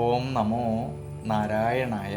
ഓം നമോ നാരായണായ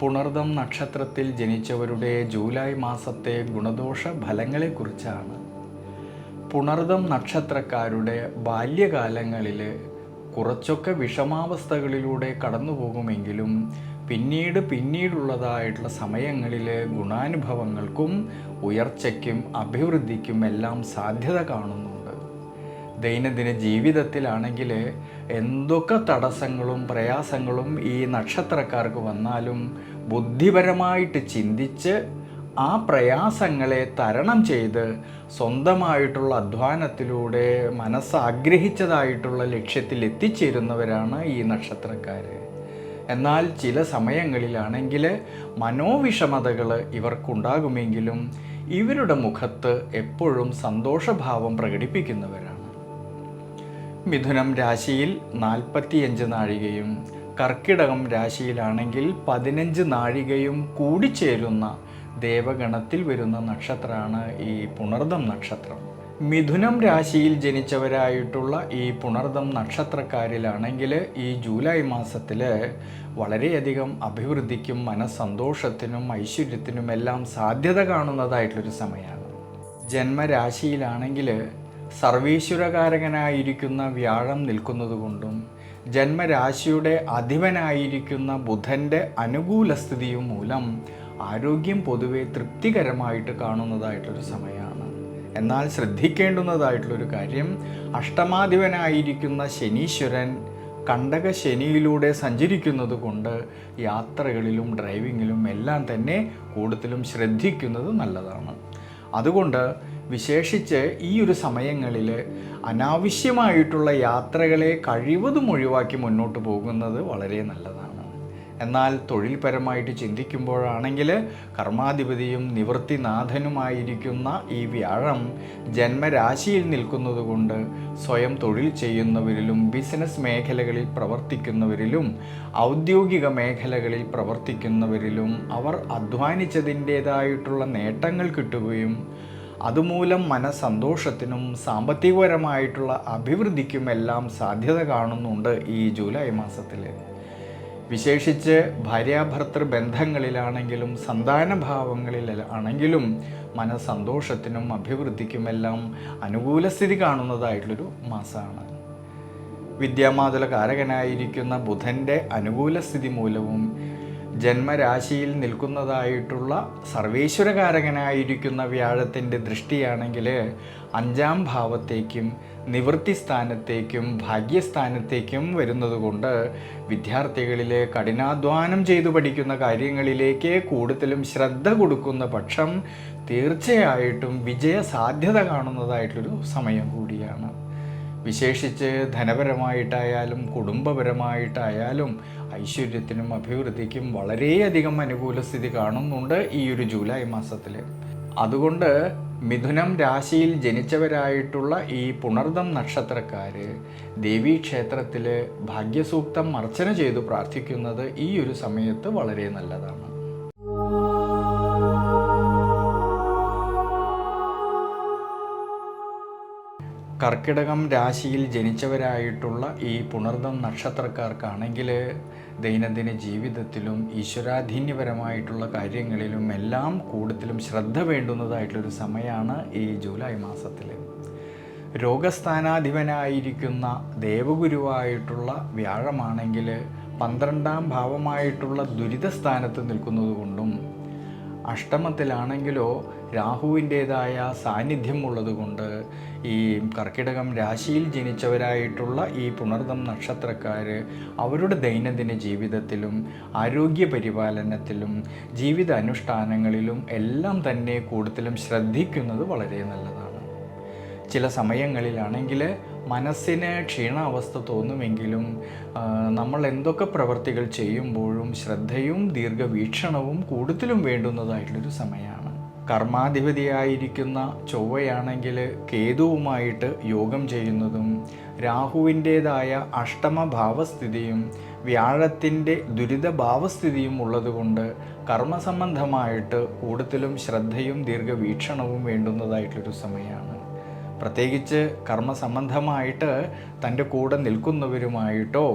പുണർദം നക്ഷത്രത്തിൽ ജനിച്ചവരുടെ ജൂലൈ മാസത്തെ ഗുണദോഷ ഫലങ്ങളെക്കുറിച്ചാണ്. പുണർദം നക്ഷത്രക്കാരുടെ ബാല്യകാലങ്ങളിൽ കുറച്ചൊക്കെ വിഷമാവസ്ഥകളിലൂടെ കടന്നുപോകുമെങ്കിലും പിന്നീട് പിന്നീടുള്ളതായിട്ടുള്ള സമയങ്ങളിൽ ഗുണാനുഭവങ്ങൾക്കും ഉയർച്ചയ്ക്കും അഭിവൃദ്ധിക്കും എല്ലാം സാധ്യത കാണുന്നുണ്ട് ദൈനംദിന ജീവിതത്തിലാണെങ്കിൽ എന്തൊക്കെ തടസ്സങ്ങളും പ്രയാസങ്ങളും ഈ നക്ഷത്രക്കാർക്ക് വന്നാലും ബുദ്ധിപരമായിട്ട് ചിന്തിച്ച് ആ പ്രയാസങ്ങളെ തരണം ചെയ്ത് സ്വന്തമായിട്ടുള്ള അധ്വാനത്തിലൂടെ മനസ്സാഗ്രഹിച്ചതായിട്ടുള്ള ലക്ഷ്യത്തിൽ എത്തിച്ചേരുന്നവരാണ് ഈ നക്ഷത്രക്കാർ എന്നാൽ ചില സമയങ്ങളിലാണെങ്കിൽ മനോവിഷമതകൾ ഇവർക്കുണ്ടാകുമെങ്കിലും ഇവരുടെ മുഖത്ത് എപ്പോഴും സന്തോഷഭാവം പ്രകടിപ്പിക്കുന്നവരാണ്. മിഥുനം രാശിയിൽ നാൽപ്പത്തിയഞ്ച് നാഴികയും കർക്കിടകം രാശിയിലാണെങ്കിൽ പതിനഞ്ച് നാഴികയും കൂടിച്ചേരുന്ന ദേവഗണത്തിൽ വരുന്ന നക്ഷത്രമാണ് ഈ പുണർദം നക്ഷത്രം. മിഥുനം രാശിയിൽ ജനിച്ചവരായിട്ടുള്ള ഈ പുണർദം നക്ഷത്രക്കാരിലാണെങ്കിൽ ഈ ജൂലൈ മാസത്തിൽ വളരെയധികം അഭിവൃദ്ധിക്കും മനസ്സന്തോഷത്തിനും ഐശ്വര്യത്തിനും എല്ലാം സാധ്യത കാണുന്നതായിട്ടുള്ളൊരു സമയമാണ്. ജന്മരാശിയിലാണെങ്കിൽ സർവീശ്വരകാരകനായിരിക്കുന്ന വ്യാഴം നിൽക്കുന്നതുകൊണ്ടും ജന്മരാശിയുടെ അധിപനായിരിക്കുന്ന ബുധന്റെ അനുകൂല സ്ഥിതിയും മൂലം ആരോഗ്യം പൊതുവെ തൃപ്തികരമായിട്ട് കാണുന്നതായിട്ടൊരു സമയമാണ്. എന്നാൽ ശ്രദ്ധിക്കേണ്ടുന്നതായിട്ടുള്ളൊരു കാര്യം അഷ്ടമാധിപനായിരിക്കുന്ന ശനീശ്വരൻ കണ്ടക ശനിയിലൂടെ സഞ്ചരിക്കുന്നത് കൊണ്ട് യാത്രകളിലും ഡ്രൈവിങ്ങിലും എല്ലാം തന്നെ കൂടുതലും ശ്രദ്ധിക്കുന്നത് നല്ലതാണ്. അതുകൊണ്ട് വിശേഷിച്ച് ഈ ഒരു സമയങ്ങളിൽ അനാവശ്യമായിട്ടുള്ള യാത്രകളെ കഴിവതും ഒഴിവാക്കി മുന്നോട്ട് പോകുന്നത് വളരെ നല്ലതാണ്. എന്നാൽ തൊഴിൽപരമായിട്ട് ചിന്തിക്കുമ്പോഴാണെങ്കിൽ കർമാധിപതിയും നിവൃത്തിനാഥനുമായിരിക്കുന്ന ഈ വ്യാഴം ജന്മരാശിയിൽ നിൽക്കുന്നതുകൊണ്ട് സ്വയം തൊഴിൽ ചെയ്യുന്നവരിലും ബിസിനസ് മേഖലകളിൽ പ്രവർത്തിക്കുന്നവരിലും ഔദ്യോഗിക മേഖലകളിൽ പ്രവർത്തിക്കുന്നവരിലും അവർ അധ്വാനിച്ചതിന്റേതായിട്ടുള്ള നേട്ടങ്ങൾ കിട്ടുകയും അതുമൂലം മനസ്സന്തോഷത്തിനും സാമ്പത്തികപരമായിട്ടുള്ള അഭിവൃദ്ധിക്കും എല്ലാം സാധ്യത കാണുന്നുണ്ട് ഈ ജൂലൈ മാസത്തിൽ വിശേഷിച്ച് ഭാര്യാഭർത്തൃ ബന്ധങ്ങളിലാണെങ്കിലും സന്താനഭാവങ്ങളിൽ ആണെങ്കിലും മനസ്സന്തോഷത്തിനും അഭിവൃദ്ധിക്കുമെല്ലാം അനുകൂല സ്ഥിതി കാണുന്നതായിട്ടുള്ളൊരു മാസമാണ് വിദ്യാമാതുല കാരകനായിരിക്കുന്ന ബുധന്റെ അനുകൂല സ്ഥിതി മൂലവും ജന്മരാശിയിൽ നിൽക്കുന്നതായിട്ടുള്ള സർവേശ്വരകാരകനായിരിക്കുന്ന വ്യാഴത്തിന്റെ ദൃഷ്ടിയാണെങ്കിൽ അഞ്ചാം ഭാവത്തേക്കും നിവൃത്തി സ്ഥാനത്തേക്കും ഭാഗ്യസ്ഥാനത്തേക്കും വരുന്നതുകൊണ്ട് വിദ്യാർത്ഥികളിലെ കഠിനാധ്വാനം ചെയ്തു പഠിക്കുന്ന കാര്യങ്ങളിലേക്ക് കൂടുതലും ശ്രദ്ധ കൊടുക്കുന്ന പക്ഷം തീർച്ചയായിട്ടും വിജയ സാധ്യത കാണുന്നതായിട്ടൊരു സമയം കൂടിയാണ്. വിശേഷിച്ച് ധനപരമായിട്ടായാലും കുടുംബപരമായിട്ടായാലും ഐശ്വര്യത്തിനും അഭിവൃദ്ധിക്കും വളരെയധികം അനുകൂല സ്ഥിതി കാണുന്നുണ്ട് ഈ ഒരു ജൂലൈ മാസത്തിൽ അതുകൊണ്ട് മിഥുനം രാശിയിൽ ജനിച്ചവരായിട്ടുള്ള ഈ പുണർദം നക്ഷത്രക്കാർ ദേവീക്ഷേത്രത്തിൽ ഭാഗ്യസൂക്തം അർച്ചന ചെയ്തു പ്രാർത്ഥിക്കുന്നത് ഈ ഒരു സമയത്ത് വളരെ നല്ലതാണ്. കർക്കിടകം രാശിയിൽ ജനിച്ചവരായിട്ടുള്ള ഈ പുണർദം നക്ഷത്രക്കാർക്കാണെങ്കിൽ ദൈനംദിന ജീവിതത്തിലും ഈശ്വരാധീന്യപരമായിട്ടുള്ള കാര്യങ്ങളിലും എല്ലാം കൂടുതലും ശ്രദ്ധ വേണ്ടുന്നതായിട്ടുള്ളൊരു സമയമാണ് ഈ ജൂലൈ മാസത്തിൽ. രോഗസ്ഥാനാധിപനായിരിക്കുന്ന ദേവഗുരുവായിട്ടുള്ള വ്യാഴമാണെങ്കിൽ പന്ത്രണ്ടാം ഭാവമായിട്ടുള്ള ദുരിതസ്ഥാനത്ത് നിൽക്കുന്നത് കൊണ്ടും അഷ്ടമത്തിലാണെങ്കിലോ രാഹുവിന്റേതായ സാന്നിധ്യം ഉള്ളതുകൊണ്ട് ഈ കർക്കിടകം രാശിയിൽ ജനിച്ചവരായിട്ടുള്ള ഈ പുണർദം നക്ഷത്രക്കാർ അവരുടെ ദൈനംദിന ജീവിതത്തിലും ആരോഗ്യ പരിപാലനത്തിലും ജീവിത അനുഷ്ഠാനങ്ങളിലും എല്ലാം തന്നെ കൂടുതലും ശ്രദ്ധിക്കുന്നത് വളരെ നല്ലതാണ്. ചില സമയങ്ങളിലാണെങ്കിൽ മനസ്സിന് ക്ഷീണാവസ്ഥ തോന്നുമെങ്കിലും നമ്മൾ എന്തൊക്കെ പ്രവർത്തികൾ ചെയ്യുമ്പോഴും ശ്രദ്ധയും ദീർഘവീക്ഷണവും കൂടുതലും വേണ്ടുന്നതായിട്ടുള്ളൊരു സമയമാണ്. കർമാധിപതിയായിരിക്കുന്ന ചൊവ്വയാണെങ്കിൽ കേതുവുമായിട്ട് യോഗം ചെയ്യുന്നതും രാഹുവിന്റേതായ അഷ്ടമഭാവസ്ഥിതിയും വ്യാഴത്തിന്റെ ദുരിത ഭാവസ്ഥിതിയും ഉള്ളതുകൊണ്ട് കർമ്മസംബന്ധമായിട്ട് കൂടുതലും ശ്രദ്ധയും ദീർഘവീക്ഷണവും വേണ്ടുന്നതായിട്ടുള്ളൊരു സമയമാണ്. പ്രത്യേകിച്ച് കർമ്മസംബന്ധമായിട്ട് തന്റെ കൂടെ നിൽക്കുന്നവരുമായിട്ടോ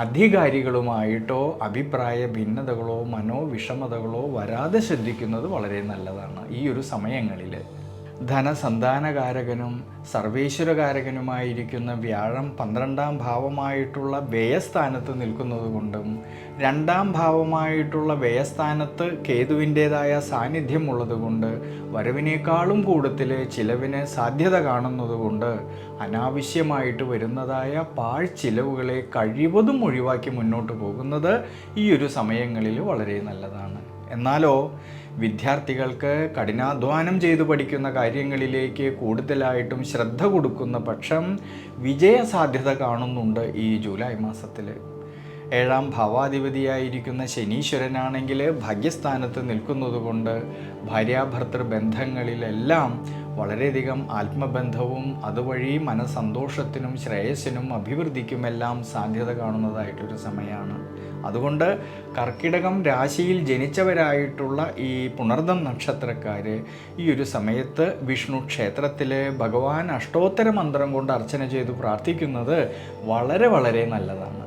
അധികാരികളുമായിട്ടോ അഭിപ്രായ ഭിന്നതകളോ മനോവിഷമതകളോ വരാതെ ശ്രദ്ധിക്കുന്നത് വളരെ നല്ലതാണ് ഈ ഒരു സമയങ്ങളിൽ ധനസന്താനകാരകനും സർവേശ്വരകാരകനുമായിരിക്കുന്ന വ്യാഴം പന്ത്രണ്ടാം ഭാവമായിട്ടുള്ള വ്യയസ്ഥാനത്ത് നിൽക്കുന്നതുകൊണ്ടും രണ്ടാം ഭാവമായിട്ടുള്ള വ്യയസ്ഥാനത്ത് കേതുവിന്റേതായ സാന്നിധ്യം ഉള്ളതുകൊണ്ട് വരവിനേക്കാളും കൂടുതൽ ചിലവിന് സാധ്യത കാണുന്നതുകൊണ്ട് അനാവശ്യമായിട്ട് വരുന്നതായ പാഴ്ചിലവുകളെ കഴിവതും ഒഴിവാക്കി മുന്നോട്ട് പോകുന്നത് ഈ ഒരു സമയങ്ങളിൽ വളരെ നല്ലതാണ്. എന്നാലോ വിദ്യാർത്ഥികൾക്ക് കഠിനാധ്വാനം ചെയ്തു പഠിക്കുന്ന കാര്യങ്ങളിലേക്ക് കൂടുതലായിട്ടും ശ്രദ്ധ കൊടുക്കുന്ന പക്ഷം വിജയസാധ്യത കാണുന്നുണ്ട് ഈ ജൂലൈ മാസത്തിൽ ഏഴാം ഭാവാധിപതിയായിരിക്കുന്ന ശനീശ്വരനാണെങ്കിൽ ഭാഗ്യസ്ഥാനത്ത് നിൽക്കുന്നതുകൊണ്ട് ഭാര്യാഭർത്തൃ ബന്ധങ്ങളിലെല്ലാം വളരെയധികം ആത്മബന്ധവും അതുവഴി മനസ്സന്തോഷത്തിനും ശ്രേയസ്സിനും അഭിവൃദ്ധിക്കുമെല്ലാം സാധ്യത കാണുന്നതായിട്ടൊരു സമയമാണ് അതുകൊണ്ട് കർക്കിടകം രാശിയിൽ ജനിച്ചവരായിട്ടുള്ള ഈ പുണർദം നക്ഷത്രക്കാർ ഈ ഒരു സമയത്ത് വിഷ്ണു ക്ഷേത്രത്തിൽ ഭഗവാൻ അഷ്ടോത്തര മന്ത്രം കൊണ്ട് അർച്ചന ചെയ്ത് പ്രാർത്ഥിക്കുന്നത് വളരെ വളരെ നല്ലതാണ്.